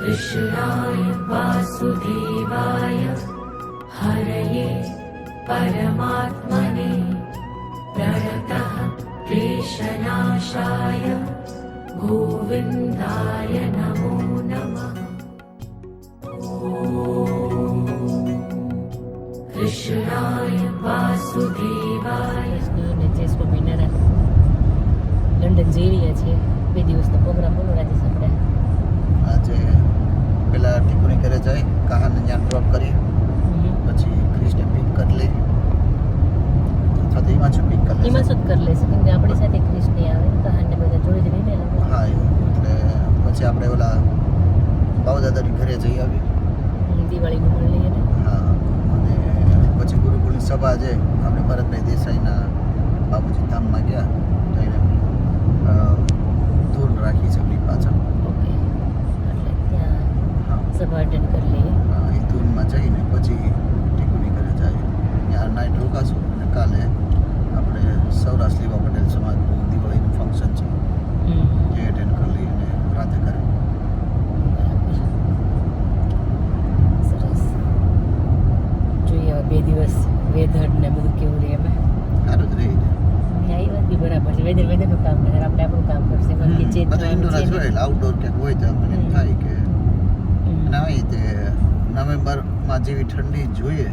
कृष्णाय वासुदेवाय हरये परमात्मने प्रणतः क्लेशनाशाय गोविन्दाय नमो नमः ॐ कृष्णाय वासुदेवाय અને જય સ્વામિનારાયણ લંડન જઈ રહ્યા છીએ બે દિવસનો પ્રોગ્રામ બોલો રાજેશ ઘરે જઈ કહાને ત્યાં ડ્રોપ કરી પછી ક્રિશને પિક કરી લઈ અથવા તો છું પિક કરી લે લેશે. શું જ કરી લેશે કેમ કે આપણી સાથે કૃષ્ણ આવે કહાનને બધા જોડે જ રહીને હા એટલે પછી આપણે ઓલા બાવદાદાની ઘરે જઈ આવી દિવાળી દિવાળીનું મળી લઈએ હા અને પછી ગુરુકુળની સભા છે આપણે ભરતભાઈ દેસાઈના બાપુજી ધામમાં ગયા તો એને ધૂન રાખી છે પાછળ. સભા અટેન્ડ કરી લઈએ. હા, એ જઈને પછી ટીકુની ઘરે જાય. ત્યાં નાઇટ રોકાશું અને કાલે આપણે સૌરાષ્ટ્ર લેવા પટેલ સમાજનું દિવાળીનું ફંક્શન છે. હમ. એ અટેન્ડ કરી લઈએ અને રાતે કરે સરસ. જોઈએ બે દિવસ વેધર ને બધું કેવું રહે અમે સારું જ રહી જાય બરાબર છે. વેધર વેધરનું કામ કરે આપણે આપણું કામ કરશે. બાકી જે ઇન્ડોર જ આઉટડોર ક્યાંક હોય તો આપણને થાય કે હમ. ના હોય તે નવેમ્બરમાં જેવી ઠંડી જોઈએ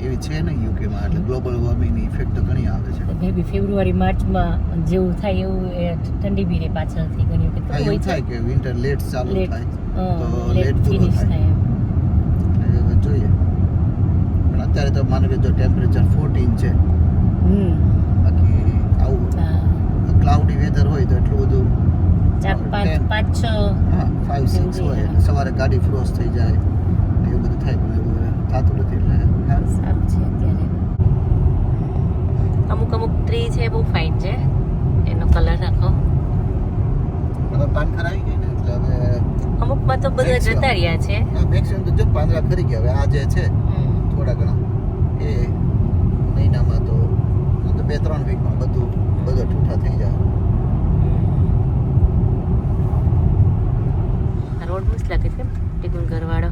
એવી છે ને યુકેમાં એટલે ગ્લોબલ વોર્મિંગની ઇફેક્ટ તો ઘણી આવે છે. મે બી ફેબ્રુઆરી માર્ચમાં જેવું થાય એવું એ ઠંડી બી રહે પાછળથી ઘણી વખત એવું થાય કે વિન્ટર લેટ ચાલુ થાય તો લેટ ફિનિશ થાય. એટલે જોઈએ. પણ અત્યારે તો માનો કે જો ટેમ્પરેચર ફોર્ટીન છે. હમ. બાકી આવું ક્લાઉડી વેધર હોય તો એટલું બધું પાંચ છ. સિક્સ હોય. હોય. સવારે ગાડી ફ્રોસ થઈ જાય એવું બધું થાય પણ એવું થતું નથી એટલે સારું છે અત્યારે. અમુક અમુક ટ્રી છે બહુ ફાઇન છે. એનો કલર રાખો હવે પાન કરાવી ગઈ ને એટલે હવે અમુકમાં તો બધા જતા રહ્યા છે. મેક્સિમમ તો જો પાંદડા ખરી ગયા હવે આ જે છે થોડા ઘણા એ મહિનામાં તો બે ત્રણ વીકમાં બધું બધા ઠૂઠા થઈ જાય આ રોડ મસ્ત લાગે છે ટીકુન ઘરવાળો.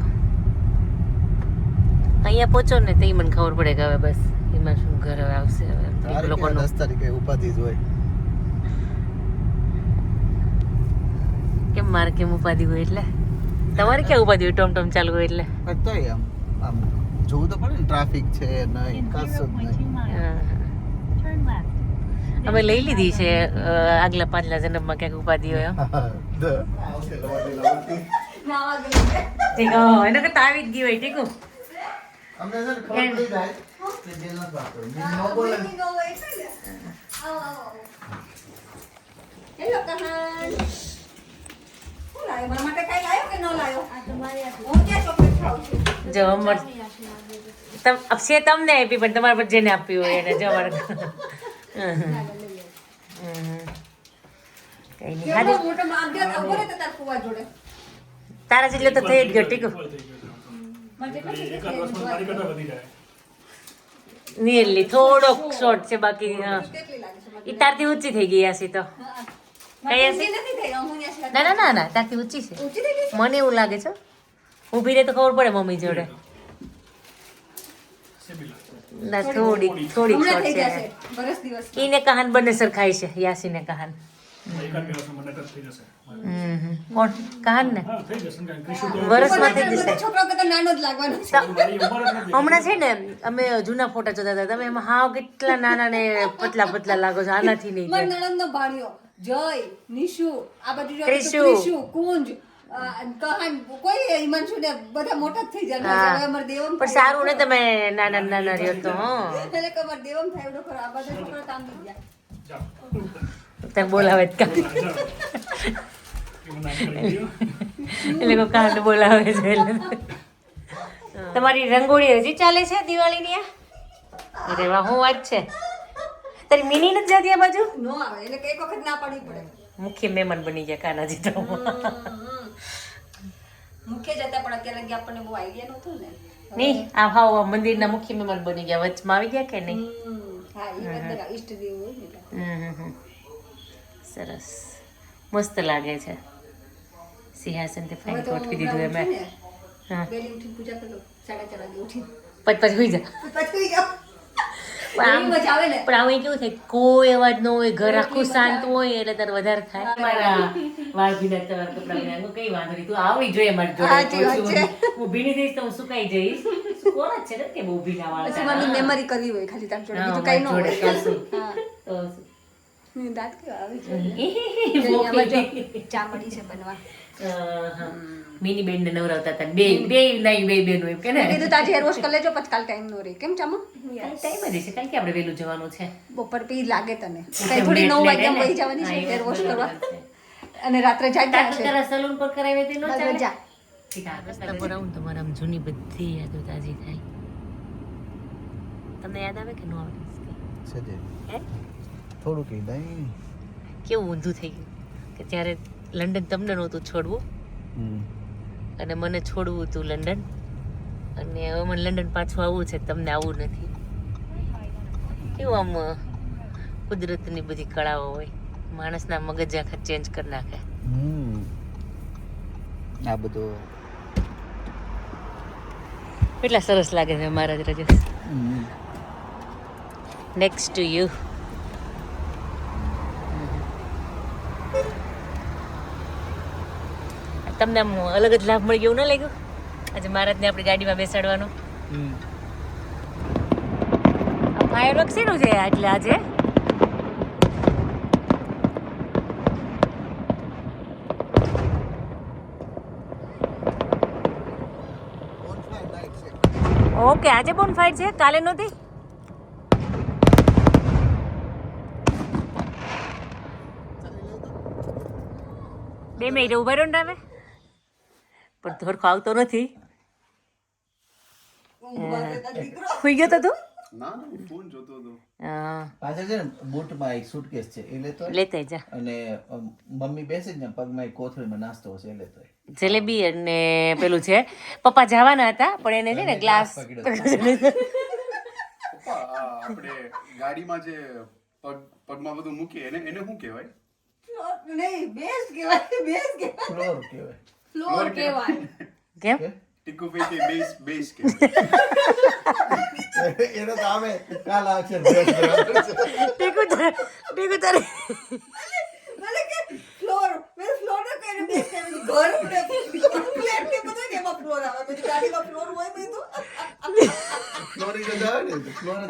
અહીંયા પહોંચો ને તો મને ખબર પડે કે હવે બસ એમાં શું ઘર હવે આવશે હવે એ તારે કે લોકોનું. દસ તારીખે ઉપાધિ હોય. કેમ મારે કેમ ઉપાધિ હોય એટલે? તમારે ક્યાં ઉપાધિ હોય? ટોમ ટોમ ચાલુ હોય એટલે? તો આમ આમ જોવું તો પડે ને ટ્રાફિક છે નહીં કશું જ નહીં. અમે લઈ લીધી છે આગલા પાંચલા જન્મમાં ક્યાંક ઉપાધિ હોય ઠીક હો, એને કરતા તાવી જ ગઈ હોય ઠીક અમને છે ને ખબર પડી જાય કે જે નથી વાપરવું. જે બોલે હેલો કહાન શું લાવ્યો મારા માટે કઈ લાવ્યો કે ન લાવ્યો હું ક્યાં ચોકલેટ ખાઉં છું જો અમર તમ છે તમને આપી પણ તમારા પર જેને આપી હોય એને જો અમારે હમ. કઈ નહીં કેવડો હાજી મોટો માગ્યો તો તો તાર ફુવા જોડે તારા જેટલો તો થઈ જ ગયો ટીકો. નિયરલી થોડોક શોર્ટ છે બાકી ઈ તારથી ઊંચી થઈ ગઈ હશે તો. ના ના ના ના તારથી ઊંચી છે? મને એવું લાગે છે. ઊભી રહે તો ખબર પડે મમ્મી જોડે. ના થોડીક થોડીક શોર્ટ છે. ઈને કહાન બંને સરખાય છે યાસીને કહાન. હમ હમ. કોણ? કહાન ને? વર્ષમાં થઈ બધા જશે. છોકરાઓ કરતા નાનો જ લાગવાનો છે. હમણાં છે ને અમે જૂના ફોટા જોતા હતા. તમે એમાં હાવ કેટલા નાના ને પતલા પતલા લાગો છો. આનાથી નહીં મારા જાય નણંદનો જય નિશુ આ બધું ક્રિશુ. કુંજ અ, કોઈ હિમાંશુ ને બધા મોટા જ થઈ જાય. અમારે દેવમ પણ સારું ને તમે નાના નાના રહ્યો તો દેવમ થાય તને બોલાવે જ કાં એટલે કોઈ કાંડ બોલાવે છે એટલે તમારી રંગોળી હજી ચાલે છે દિવાળીની? આ અરે વાહ હું વાત છે. તારી મિની નથી જતી આ બાજુ? નો આવે એટલે કંઈક વખત ના પાડવી પડે. મુખ્ય મહેમાન બની ગયા કાનાજી તો. મુખ્ય જતા પણ અત્યારે લગી આપણને બહુ આઈડિયા નહોતો ને. નહીં આ હાવ મંદિરના મુખ્ય મહેમાન બની ગયા. વચમાં આવી ગયા કે નહીં? હા એ બરાબર. ઈષ્ટદેવ હોય ને સરસ. મસ્ત લાગે છે. સિંહાસન તે ફાઇન ગોઠવી દીધું એમ. હા. પૂજા કરી. સાડા ચાર પછી પછી હોઈ જા. પણ આવે આવું કેવું થાય? કોઈ અવાજ ન હોય ઘર આખું શાંત હોય એટલે તારે વધારે થાય. કઈ વાંધો નહીં. તું આવવી જોઈએ મારી જોડે. તો હું સુકાઈ જઈશ? કોણ જ છે ને કે બહુ ભીના વાળ પછી તારા? મને મેમરી કરવી હોય ખાલી તાર જોડે. બીજું કઈ ન હોય. દાંત કેવા આવે છે? બહુ અહીંયા બાજુ ભીની. ચા મળી છે બનવા. મિની બેન ને નવરાવતા હતા. બે બે નહીં બે બેનો એમ કે ને? કીધું તાજી હેર વોશ કરી લેજો પછી કાલ ટાઈમ નો રે. કેમ ચામો? ટાઈમ જ છે કારણ કે આપણે વેલું જવાનું છે? બપોર પી લાગે તને. કઈ થોડી નવ વાગ્યા વહી જવાની છે હેર વોશ કરવા. અને રાત્રે જાગ્યા હશે. તારા સલૂન પર કરાવે તે ન ચાલે? જા. ઠીક રસ્તા પર આવું ને તો મારા જૂની બધી યાદો તાજી થાય. તમને યાદ આવે કે ન આવે? છે જે હે? થોડું કઈ નહીં કેવું ઊંધું થઈ ગયું? કે ત્યારે લંડન તમને નહોતું છોડવું? અને મને છોડવું હતું લંડન? અને હવે મને લંડન પાછું આવવું છે તમને આવવું નથી. કેવું આમ કુદરતની બધી કળાઓ હોય? માણસના મગજ આખા ચેન્જ કરી નાખે. આ બધું કેટલા સરસ લાગે છે મારા જ રજસ નેક્સ્ટ ટુ યુ તમને આમ અલગ જ લાભ મળી ગયો ન લાગ્યું? આજે મહારાજને આપણી ગાડીમાં બેસાડવાનો. ફાયર ફાયરવર્ક શેનું છે એટલે આજે? ઓકે આજે પણ ફાઇટ છે? કાલે નહોતી? બે મિનિટ ઊભા રહ્યો ને તમે પણ થોડું આવતો નથી. સુઈ ગયો તો તું? ના ના ફોન જોતો હતો. હા. પાછળ છે ને બૂટમાં એક સુટકેસ છે એ લેતો. લેતા જા. અને મમ્મી બેસે જ ને પગમાં એક કોથળીમાં નાસ્તો હશે એ લેતો જલેબી અને પેલું છે પપ્પા જવાના હતા પણ એને છે ને ગ્લાસ આપણે ગાડીમાં જે પગ પગમાં બધું મૂકીએ એને એને શું કહેવાય? નહીં બેસ કહેવાય બેસ કહેવાય. ફ્લોર કહેવાય. ફ્લોર કહેવાય કેમ? કે? ટીકુ ભાઈ કે બેસ બેસ કહેવાય એનો તો આવે કાલ આવશે dress કહેવાનું છે. ટીકુ તારે ટીકુ તારે મને કે ફ્લોર મેં ફ્લોર ન કહ્યું બેસ કહેવાય ઘર ફ્લેટ ને બધું ને એમાં ફ્લોર આવે બધી ગાડીમાં ફ્લોર હોય બધું. ફ્લોરિંગ જ આવે ને ફ્લોર જ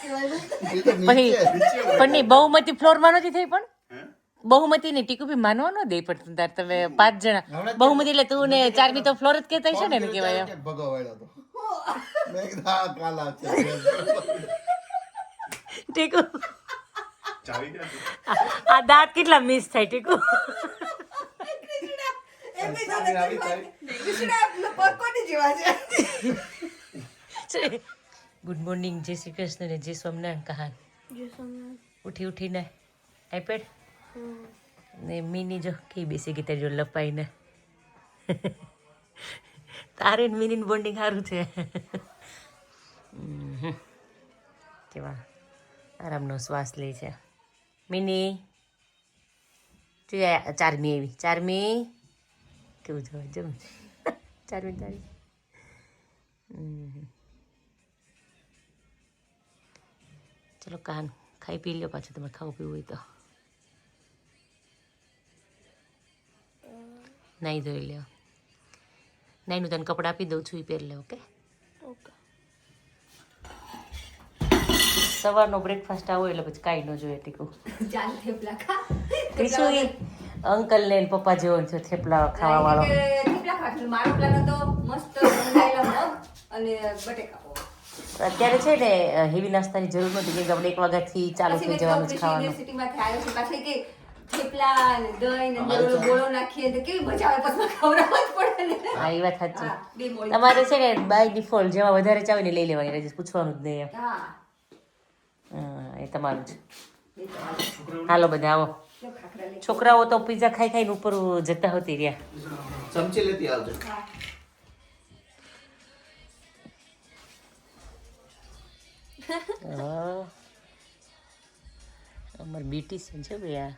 કહેવાય. મેં પછી બહુમતી નથી થઈ પણ? બહુમતી ને ટીકુ બી માનવા ન દે પણ તાર તમે પાંચ જણા. બહુમતી એટલે તું ને ચારમી તો ફ્લોર જ કહેતા હશે ને એને કહેવાય ટીકુ. છે? આ દાંત કેટલા મિસ થાય ટીકુ? બી છે? ગુડ મોર્નિંગ જય શ્રી કૃષ્ણ ને જય સ્વામિનારાયણ કહાન. ઉઠી ઉઠીને. આઈપેડ ને મિની જો કઈ બેસી ગઈ તારી જો લપાઈને. તારે મિની બોન્ડિંગ સારું છે. કેવા આરામનો શ્વાસ લે છે. મિની તું ચારમી એવી ચારમી. કેવું જોવા જમ. ચારમી તારી. ચલો કાન ખાઈ પી લ્યો પાછું તમે ખાવું પીવું હોય તો. નાઈ ધોઈ લ્યો. નાઈનું તને કપડાં આપી દઉં છું એ પહેરી લે ઓકે? સવારનો બ્રેકફાસ્ટ આવો એટલે પછી કાંઈ ન જોઈએ ટીકું. ત્રીસું એ અંકલ ને પપ્પા જેવો છે થેપલા ખાવા વાળો. કે થેપલા ખાવા મારો પ્લાન હતો મસ્ત અને બટેકા અત્યારે છે ને હેવી નાસ્તાની જરૂર નથી કે ગમે એક વાગ્યાથી ચાલુ થઈ જવાનું ખાવાનું. યુનિવર્સિટીમાંથી આવ્યો છે પાછી કે થેપલા દહીં ને ગોળો નાખીએ તો કેવી મજા આવે પછી ખવડાવવા જ પડે ને. હા એ વાત સાચી. તમારે છે ને બાય ડિફોલ્ટ જેવા વધારે ચાવીને લઈ લેવાની પૂછવાનું જ નહીં હા. એ તમારું જ. હાલો. હાલો બધા આવો. છોકરાઓ તો પીઝા ખાઈ ખાઈને ઉપર જતા હોતી રહ્યા. ચમચી લેતી આવજો. હા. અમાર છે જો આ.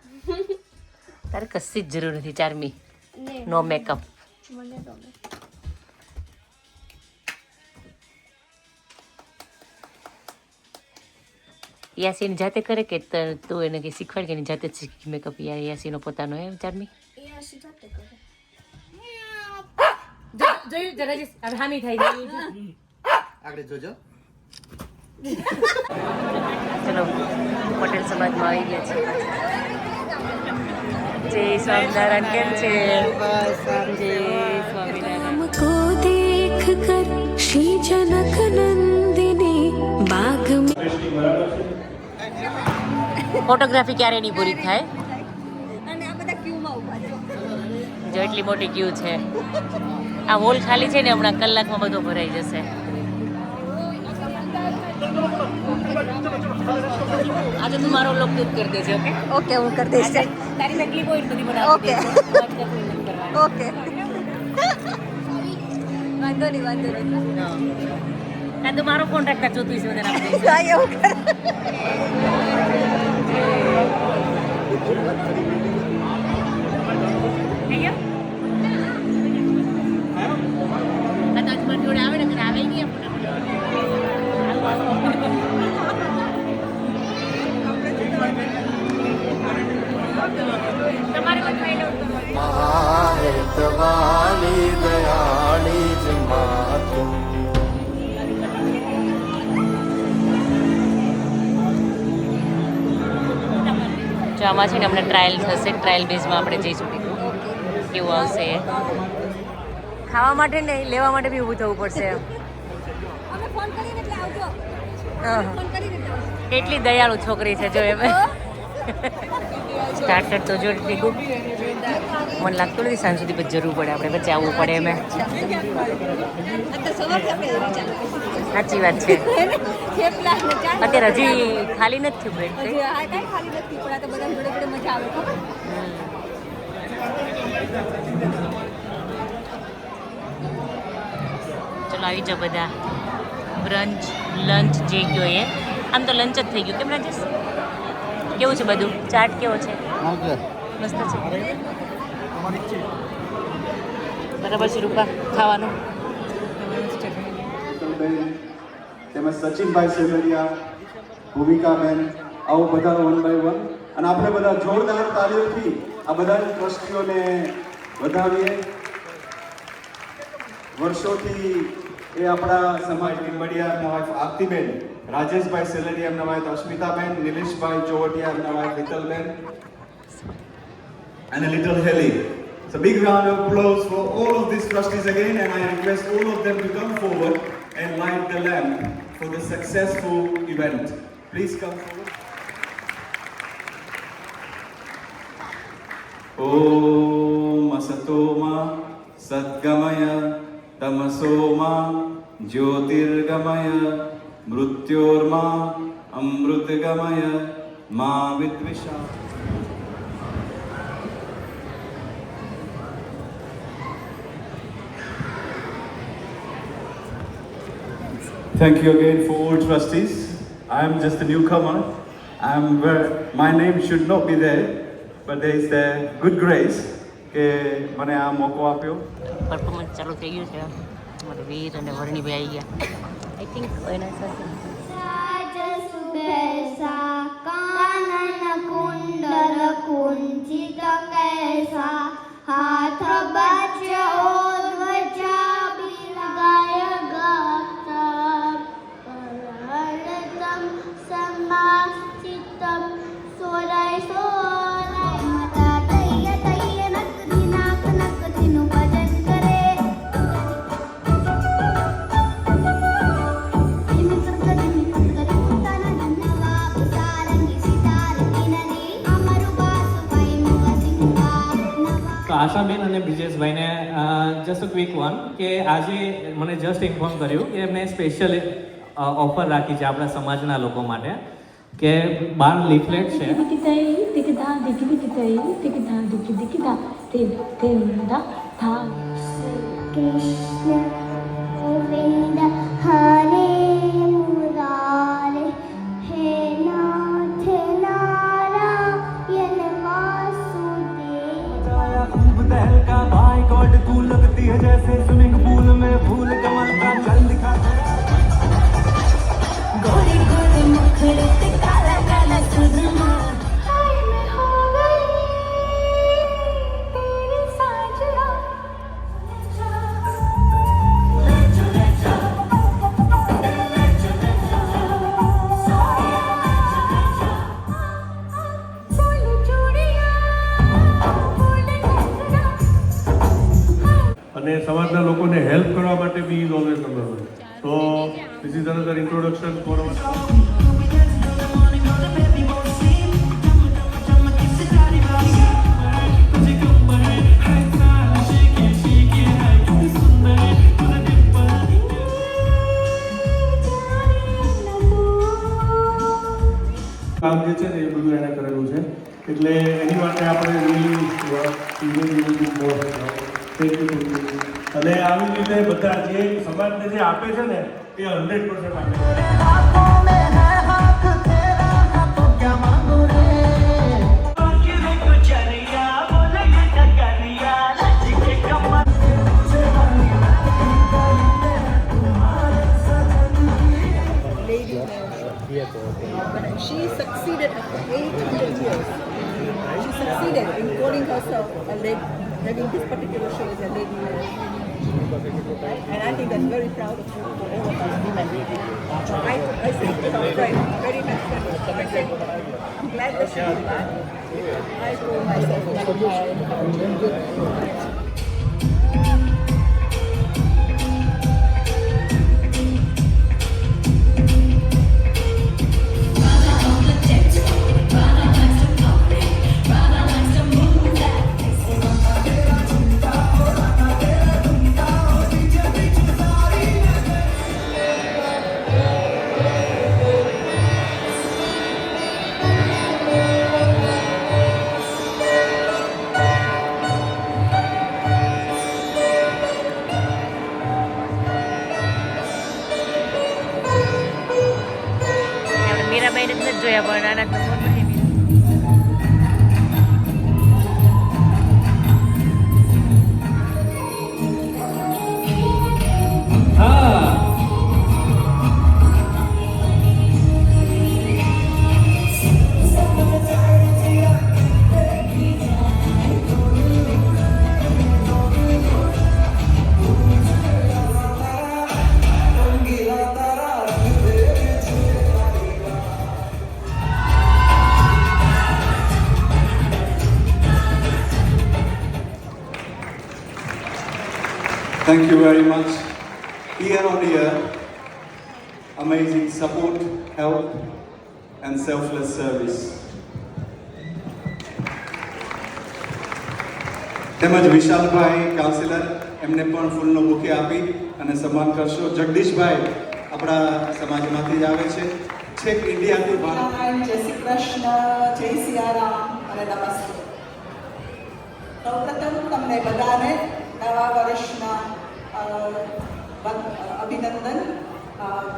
તારે કશી જ જરૂર નથી ચારમી. નો મેકઅપ મને યાસીન જાતે કરે કે તું એને કે શીખવાડ કે એની જાતે જ શીખી મેકઅપ યા યાસીનો પોતાનો એમ ચારમી? એ જાતે કરે. જોયું જરા હવે હામી થાય આગળ જોજો. ચલો પટેલ સમાજમાં આવી ગયા છે જય સ્વામિનારાયણ કેમ છે? જય દેખ કર શ્રી જનક નંદિની બાગ ફોટોગ્રાફી ક્યારે નહીં પૂરી થાય? જો એટલી મોટી ક્યુ છે. આ હોલ ખાલી છે ને હમણાં કલાકમાં બધો ભરાઈ જશે. આજે તું મારો લોક દૂધ કરી દેજે ઓકે ઓકે હું કરી દઈશ. તારી તકલીફ હોય બધી બનાવી ઓકે ઓકે વાંધો નહીં વાંધો નહીં. કાં તો મારો કોન્ટ્રાક્ટ કાં તું આપણે. હા એવું કરે. આવે ને આવે નહીં તમારે મહાહેતવાલી દયાળી જ માતું. જો આમાં છે ને હમણાં ટ્રાયલ થશે ટ્રાયલ બેઝમાં આપણે જઈશું કેવું આવશે? ખાવા માટે નહીં લેવા માટે બી ઊભું થવું પડશે અમે ફોન કરીને એટલે આવજો. હા. ફોન કરીને એટલે આવજો. કેટલી દયાળુ છોકરી છે જો એમ. સ્ટાર્ટર તો જો ભેગું મને લાગતું નથી સાંજ સુધી પછી જરૂર પડે. આપણે પછી આવવું પડે એમ. સાચી વાત છે. અત્યારે હજી ખાલી નથી બ્રેડ ચલો આવી જાઓ બધા. બ્રંચ, લંચ જે ગયો એ. આમ તો લંચ જ થઈ ગયું. કેમ રાજેશ? કેવું છે બધું? ચાટ કેવો છે? મસ્ત છે. બરાબર છે રૂપા ખાવાનું? તેમજ સચિનભાઈ સેવરિયા ભૂમિકાબેન આવો બધા વન બાય વન અને આપણે બધા જોરદાર તાળીઓથી આ બધા ટ્રસ્ટીઓને વધાવીએ. વર્ષોથી એ આપણા સમાજની બડિયારના વાઈફ આરતીબેન રાજેશભાઈ સેલરી એમના વાઈફ અસ્મિતાબેન નિલેશભાઈ ચોવટિયા એમના વાઈફ લિટલબેન અને little Heli So big round of applause for all of these trustees again and I request all of them to come forward and light the lamp for the successful event. Please come forward. Om Asatoma Sadgamaya તમસોમાં જ્યોતિર્ગમય મૃત્યોર્માં અમૃતગમય મા વિદ્વિષા Thank you again for all trustees. I am just a newcomer. I'm, uh, my name should not be there, but there is a good grace કે મને આ મોકો આપ્યો પરફોર્મન્સ ચાલુ થઈ ગયું છે મારે વીર અને વરણીભાઈ આવી ગયા આઈ થિંક એના સાથે કુંડલ કુંચિત કૈસા હાથ બચ્યો Samasthitam આશાબેન અને બ્રિજેશભાઈને જસ્ટ ક્વિક વન કે આજે મને જસ્ટ ઇન્ફોર્મ કર્યું કે એમને સ્પેશિયલ ઓફર રાખી છે આપણા સમાજના લોકો માટે કે બાર લિફલેટ છે કૃષ્ણ dikida तू लगती है जैसे स्विमिंग पूल में फूल कमल का चल दिखा गोरे गोरे मुखड़े અને સમાજના લોકોને હેલ્પ કરવા માટે be is always number one તો this is another introduction for કામ જે છે ને એ બધું એણે કરેલું છે. એટલે એની માટે આપણે અને આવી રીતે બધા જે સમાજને જે આપે છે ને એ હંડ્રેડ પર્સન્ટ આપે she succeeded after 800 years. She succeeded in calling herself a lady, having this particular show as a uh, lady And I think that's very proud of her for all of us women. I, I said to her friend, very much I said, I'm glad that she did that. I call myself a very much. Year on year, amazing support, help, and selfless service. તેમજ વિશાલભાઈ councillor એમને પણ ફૂલનો bouquet આપી અને સન્માન કરશો જગદીશભાઈ આપણા સમાજમાંથી જ આવે છે છેક ઇન્ડિયાથી ભારત જય શ્રી કૃષ્ણ જય સિયારામ અને નમસ્તે સૌપ્રથમ તમને બધાને નવા વર્ષના અભિનંદન.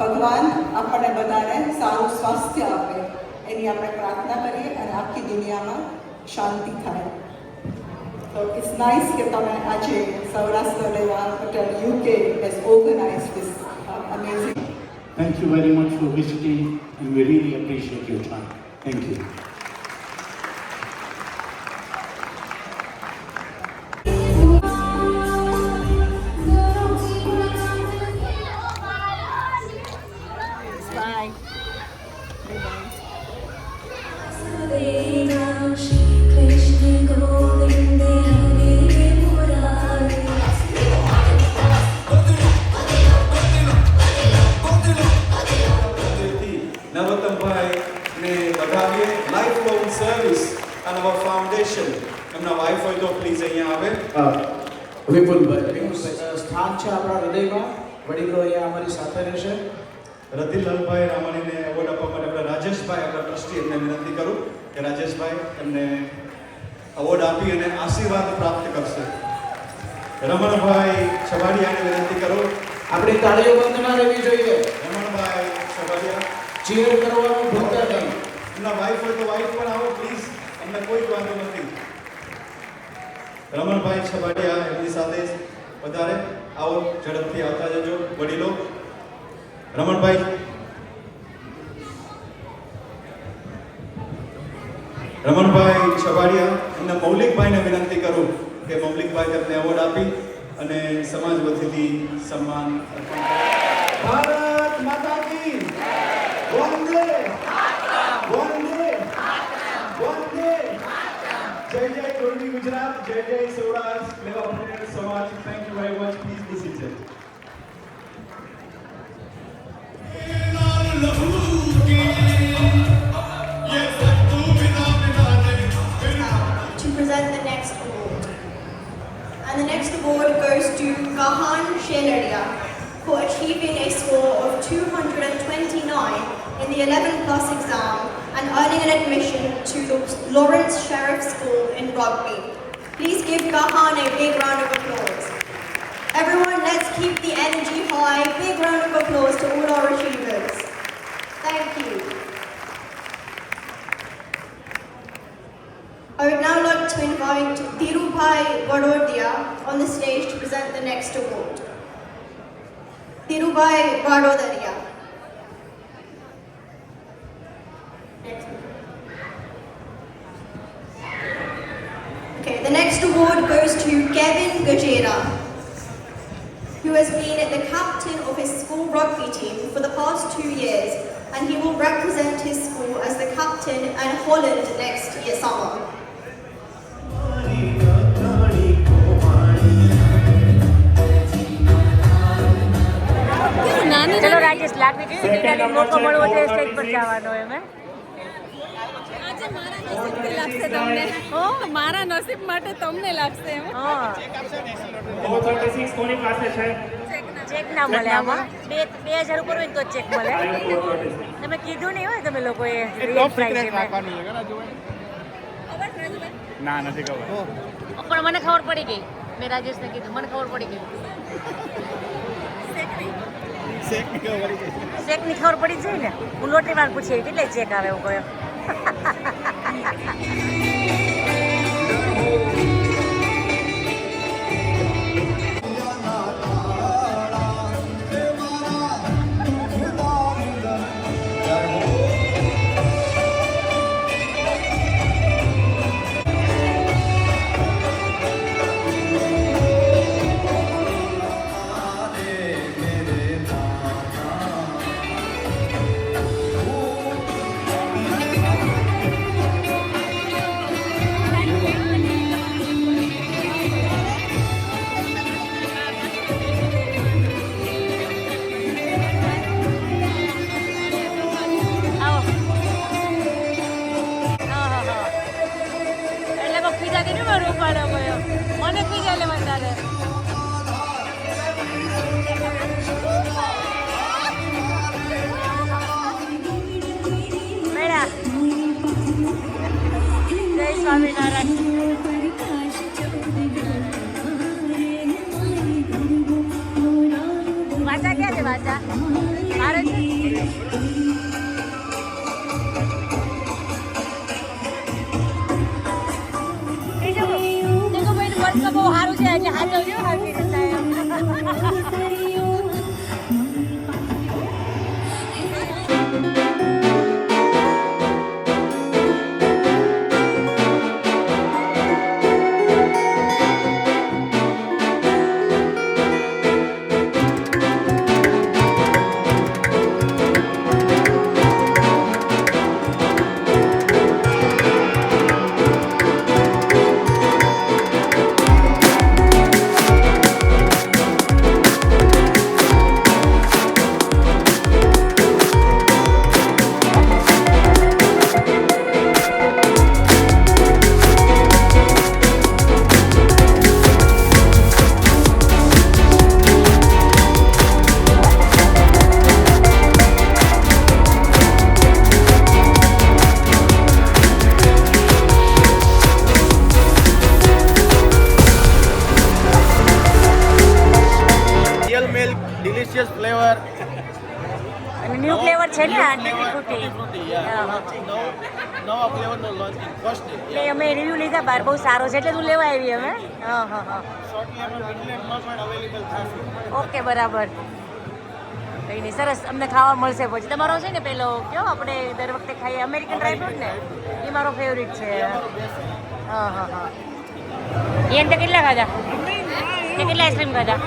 ભગવાન આપણને બધાને સારું સ્વાસ્થ્ય આપે. એની આપણે પ્રાર્થના કરીએ અને આખી દુનિયામાં શાંતિ થાય. તો ઇટ્સ નાઇસ કે તમે આજે Saurashtra Leva Patel UK has organise this amazing Thank you very much for visiting. And we really appreciate your time. Thank you. એમના વાઇફ હોય તો પ્લીઝ અહીંયા આવે. વિપુલભાઈ. સ્થાન છે આપણા હૃદયમાં. વડીલો અહીંયા અમારી સાથે રહેશે. રતિલાલભાઈ રામાણીને એવોર્ડ આપવા માટે આપણા રાજેશભાઈ આપણા ટ્રસ્ટી એમને વિનંતી કરું કે રાજેશભાઈ એમને એવોર્ડ આપી અને આશીર્વાદ પ્રાપ્ત કરશે. રમણભાઈ છવાડિયાને વિનંતી કરું. આપણી તાળીઓ બંધ ના રહેવી જોઈએ. રમણભાઈ છવાડિયા. ચીર કરવાનું ભૂલતા નહીં. એમના વાઇફ હોય તો વાઇફ પણ આવો પ્લીઝ અમને કોઈ વાંધો નથી. રમણભાઈ છબાડિયા એમની સાથે વધારે આવો ઝડપથી આવતા જજો વડીલો. રમણભાઈ. રમણભાઈ છબાડિયા, એમના મૌલિકભાઈને વિનંતી કરું કે મૌલિકભાઈ તેમને એવોર્ડ આપી અને સમાજ વતીથી સન્માન ભારત માતા કી. વંદે Gujarat, Jai Jai Swaraj, Labour Opportunity so much. Thank you very much. Please be seated. To present the next award. And the next award goes to Kahan Shenaria for achieving a score of 229 in the 11 plus exam and earning an admission to the Lawrence Sheriff School in Rugby. Please give Gahan a big round of applause. Everyone, let's keep the energy high. Big round of applause to all our achievers. Thank you. I would now like to invite Dhirubhai Vadodia on the stage to present the next award. Dhirubhai Vadodaria. Holland next year summer. ચલો રાજેશ લાગવી જોઈએ કે ત્યારે મોકો મળવો છે stage પર જવાનો એમ મારા નસીબ માટે તમને લાગશે એમ. હા. ચેક ના મળે આમાં. બે બે હજાર ઉપર હોય ને તો ચેક મળે. તમે કીધું નહીં હોય તમે લોકોએ ના નથી ખબર. પણ મને ખબર પડી ગઈ. મેં રાજેશને કીધું મને ખબર પડી ગઈ. ચેકની ખબર પડી જાય ને હું લોટરી વાળ પૂછી કેટલે ચેક આવે એવું કયો delicious flavour new new flavour છે ને આ ટૂટી ફ્રૂટી હા. હા નવા ફ્લેવરનો લોન્ચિંગ ફર્સ્ટ એટલે અમે રિવ્યુ લીધા બાર બહુ સારો છે એટલે તું લેવા આવી અમે હા? હા હા શોર્ટલી અમે મિડલેન્ડમાં પણ અવેલેબલ થશે. ઓકે બરાબર. કંઈ નહીં સરસ અમને ખાવા મળશે પછી. તમારો છે ને પેલો કયો આપણે દર વખતે ખાઈએ? અમેરિકન ડ્રાયફ્રૂટ ને? એ મારો ફેવરિટ છે. હા હા હા. એને કેટલા ખાધા? કેટલા આઈસ્ક્રીમ ખાધા?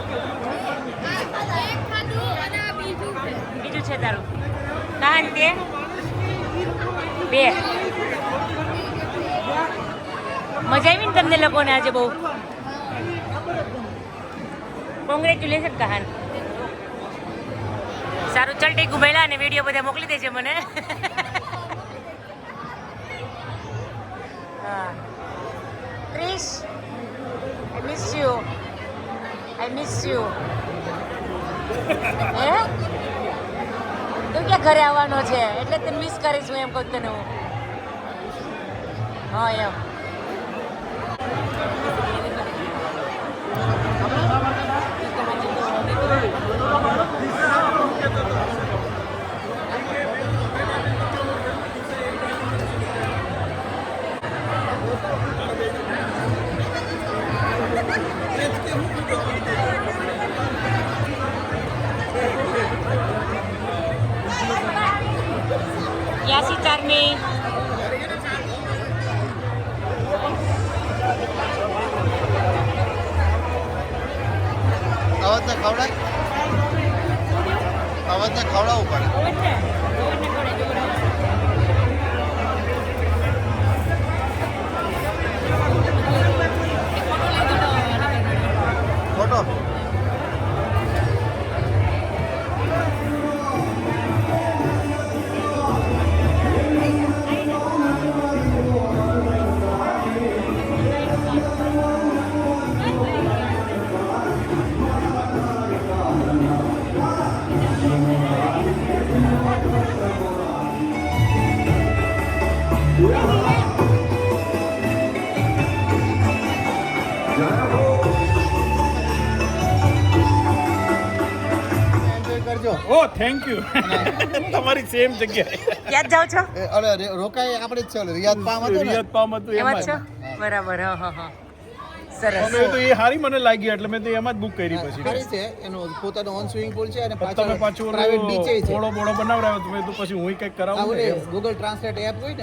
છે તારું? કાન તે બે. મજા આવી ને તમને લોકોને આજે બહુ? કોંગ્રેચ્યુલેશન કહાન. સારું, ચાલ ટેકુ ભેલા અને વીડિયો બધા મોકલી દેજે મને. Krish I miss you I miss you હે? તું ક્યાં ઘરે આવવાનો છે? એટલે તને મિસ કરીશ હું એમ કહું તને હું. હા, એમ. या सीतार में आवाज ना खावड़ा आवाज खावड़ा ऊपर થેન્ક યુ તમારી સેમ જગ્યાએ. યાદ જાવ છો? અરે રોકાય આપણે જ છે રિયાદ પામ હતું રિયાદ પામ હતું એમાં છો? બરાબર હા હા હા. સરસ. તો એ હારી મને લાગી એટલે મેં તો એમાં જ બુક કરી પછી. છે. એનો પોતાનો ઓન સ્વિમિંગ પૂલ છે અને તમે પાછો પાછું પ્રાઇવેટ બીચે છે. બોળો બોળો બનાવડાવ્યો તો તો પછી હું કંઈક કરાવું ગૂગલ ટ્રાન્સલેટ એપ હોય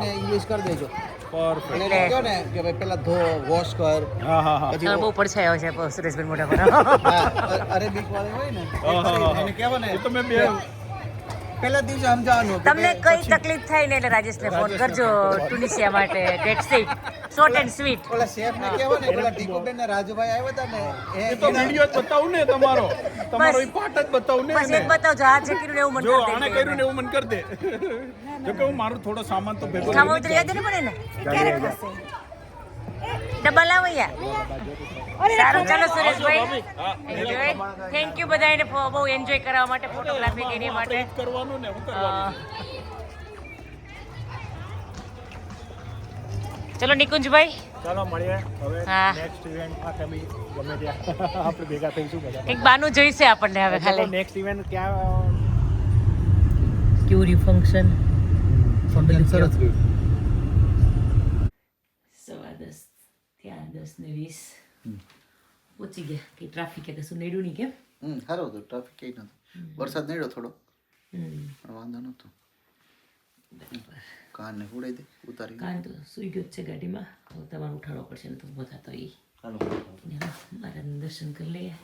ને ઇંગ્લિશ કરી દેજો. પરફેક્ટ ને કે ભાઈ પેલા ધો વોશ કર. હા હા હા. પછી બહુ પડછાયો છે સુરેશભાઈ મોટા પર. હા અરેબિક વાળું હોય ને એ હા, હા, કરી હા. એને કહેવો ને તો મેં બે પહેલા દિવસે સમજાવવાનું તમને કઈ તકલીફ થાય ને એટલે રાજેશને ફોન કરજો ટુનિશિયા માટે that's it short and sweet Ola chef ને કેવો ને ઓલા ટીકુબેન ને રાજુભાઈ આવ્યા હતા ને એ તો વિડિયો જ બતાવું ને તમારો. તમારો એ પાર્ટ જ બતાવું ને બસ એક બતાવ જા છે કર્યું એવું મને જો કરી આને કર્યું ને એવું મન કરી દે. જો કે હું મારું થોડો સામાન તો ભેગો ખાવા ઉતરી જાય ને એ ક્યારે થશે ડબલ આવે યાર સારું ચાલો સુરેશભાઈ. એન્જોય થેન્ક યુ બધાને ફો- બહુ એન્જોય કરવા માટે ફોટોગ્રાફી એની માટે. કરવાનું ને હું કરવાનું ચલો નિકુંજભાઈ. ચાલો મળીએ. હવે હા. નેક્સ્ટ ઇવેન્ટમાં બી ગમે ત્યાં. આપણે ભેગા થઈશું બધા. એક બાનું જોઈશે આપણને હવે ખાલી. નેક્સ્ટ ઇવેન્ટ ક્યાં? ક્યુરી ફંક્શન. ફંક્શન સરસ રહ્યું સવા દસ ત્યાં દસ ને વીસ. પહોંચી ગયા. કે ટ્રાફિક કે કશું નડ્યું નહીં કેમ? હમ સારું હતું. ટ્રાફિક કઈ નતું. વરસાદ નડ્યો થોડો. પણ વાંધો નતો કાનને ઉડાઈ દે ઉતારી કાન તો સુઈ ગયો છે ગાડીમાં. હવે તમારે ઉઠાડવો પડશે ને તો બધા તો એ ચાલો મારા દર્શન કરી લઈએ.